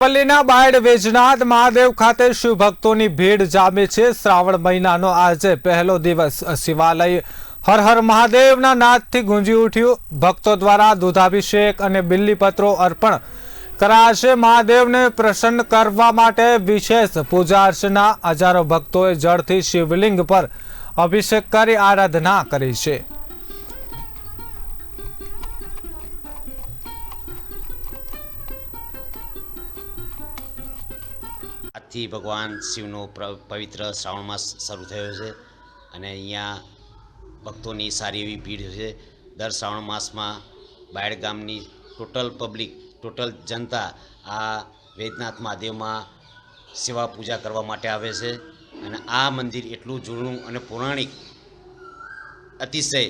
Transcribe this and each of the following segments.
પલ્લીના બાયડ વેજનાથ મહાદેવ ખાતે શિવભક્તોની ભીડ જામી છે. શ્રાવણ મહિનાનો આજે પહેલો દિવસ. શિવાલય હર હર મહાદેવના નાદથી ગુંજી ઉઠ્યું. ભક્તો દ્વારા દૂધાભિષેક અને બિલ્લીપત્રો અર્પણ કરાશે. મહાદેવને પ્રસન્ન કરવા માટે વિશેષ પૂજા અર્ચના હજારો ભક્તોએ જળથી શિવલિંગ પર અભિષેક કરી આરાધના કરી છે. આજથી ભગવાન શિવનો પવિત્ર શ્રાવણ માસ શરૂ થયો છે અને અહીંયા ભક્તોની સારી એવી ભીડ છે. દર શ્રાવણ માસમાં બાયડ ગામની ટોટલ પબ્લિક, ટોટલ જનતા આ વૈદ્યનાથ મહાદેવમાં સેવા પૂજા કરવા માટે આવે છે અને આ મંદિર એટલું જૂનું અને પૌરાણિક, અતિશય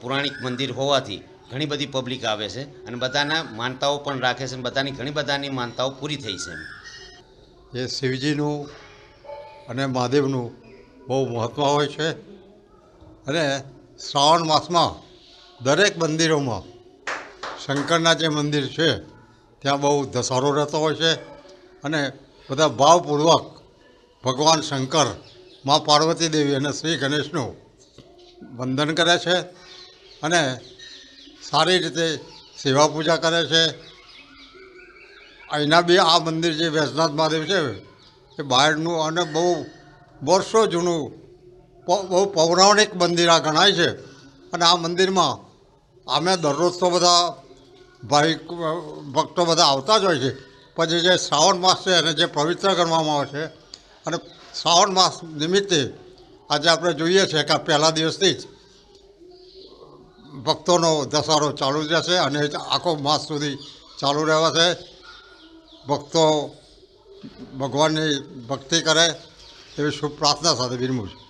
પૌરાણિક મંદિર હોવાથી ઘણી બધી પબ્લિક આવે છે અને બધાના માનતાઓ પણ રાખે છે અને બધાની ઘણી બધાની માનતાઓ પૂરી થઈ છે એ શિવજીનું અને મહાદેવનું બહુ મહત્ત્વ હોય છે. અને શ્રાવણ માસમાં દરેક મંદિરોમાં શંકરના જે મંદિર છે, ત્યાં બહુ ધસારો રહેતો હોય છે અને બધા ભાવપૂર્વક ભગવાન શંકર, મા પાર્વતી દેવી અને શ્રી ગણેશનું વંદન કરે છે અને સારી રીતે સેવા પૂજા કરે છે. અહીંના બી આ મંદિર જે વૈજનાથ મહાદેવ છે, એ બહારનું અને બહુ વર્ષો જૂનું બહુ પૌરાણિક મંદિર આ ગણાય છે. અને આ મંદિરમાં અમે દરરોજ તો બધા ભાઈ, ભક્તો બધા આવતા જ હોય છે. પછી જે શ્રાવણ માસ છે એને જે પવિત્ર ગણવામાં આવે છે. અને શ્રાવણ માસ નિમિત્તે આજે આપણે જોઈએ છે કે પહેલા દિવસથી જ ભક્તોનો દશારો ચાલુ રહેશે અને આખો માસ સુધી ચાલુ રહેવાશે. ભક્તો ભગવાનની ભક્તિ કરે એવી શુભ પ્રાર્થના સાથે વિરમું છું.